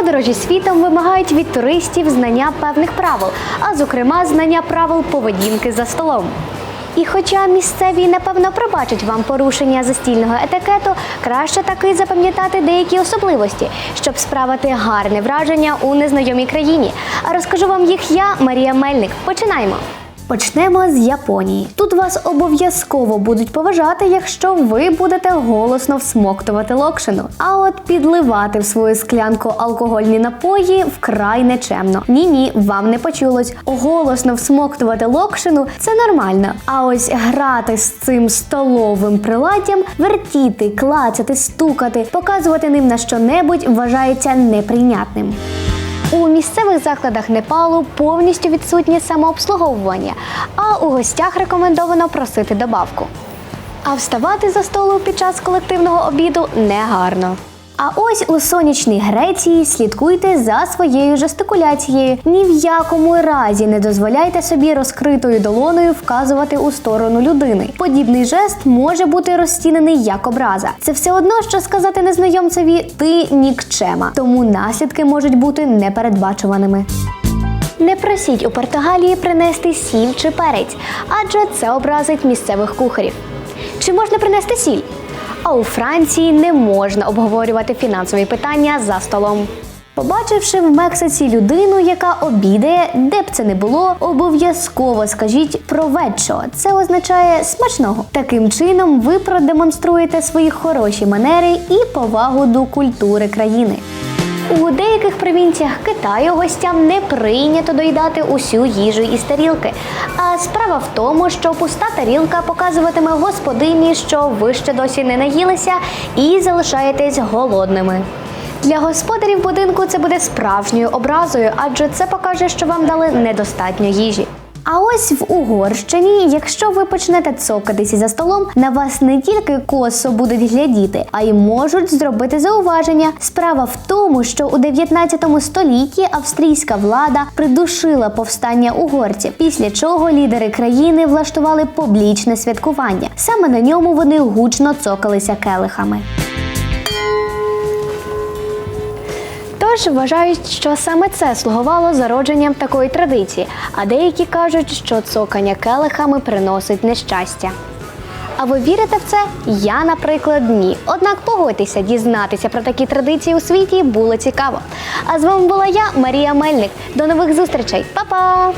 Подорожі світом вимагають від туристів знання певних правил, а зокрема знання правил поведінки за столом. І хоча місцеві напевно пробачать вам порушення застільного етикету, краще таки запам'ятати деякі особливості, щоб справити гарне враження у незнайомій країні. А розкажу вам їх я, Марія Мельник. Починаємо. Почнемо з Японії. Тут вас обов'язково будуть поважати, якщо ви будете голосно всмоктувати локшину. А от підливати в свою склянку алкогольні напої вкрай нечемно. Ні, ні, вам не почулось. Голосно всмоктувати локшину це нормально. А ось грати з цим столовим приладдям, вертіти, клацати, стукати, показувати ним на що-небудь вважається неприйнятним. У місцевих закладах Непалу повністю відсутнє самообслуговування, а у гостях рекомендовано просити добавку. А вставати за столу під час колективного обіду негарно. А ось у сонячній Греції слідкуйте за своєю жестикуляцією. Ні в якому разі не дозволяйте собі розкритою долоною вказувати у сторону людини. Подібний жест може бути розцінений як образа. Це все одно, що сказати незнайомцеві ти нікчема, тому наслідки можуть бути непередбачуваними. Не просіть у Португалії принести сіль чи перець, адже це образить місцевих кухарів. Чи можна принести сіль? А у Франції не можна обговорювати фінансові питання за столом. Побачивши в Мексиці людину, яка обідає, де б це не було, обов'язково скажіть провечо. Це означає смачного. Таким чином ви продемонструєте свої хороші манери і повагу до культури країни. У деяких провінціях Китаю гостям не прийнято доїдати усю їжу із тарілки. А справа в тому, що пуста тарілка показуватиме господині, що ви ще досі не наїлися і залишаєтесь голодними. Для господарів будинку це буде справжньою образою, адже це покаже, що вам дали недостатньо їжі. А ось в Угорщині, якщо ви почнете цокатися за столом, на вас не тільки косо будуть глядіти, а й можуть зробити зауваження. Справа в тому, що у 19 столітті австрійська влада придушила повстання угорців, після чого лідери країни влаштували публічне святкування. Саме на ньому вони гучно цокалися келихами. Тож вважають, що саме це слугувало зародженням такої традиції, а деякі кажуть, що цокання келихами приносить нещастя. А ви вірите в це? Я, наприклад, ні. Однак погодьтеся, дізнатися про такі традиції у світі було цікаво. А з вами була я, Марія Мельник. До нових зустрічей, Па-па!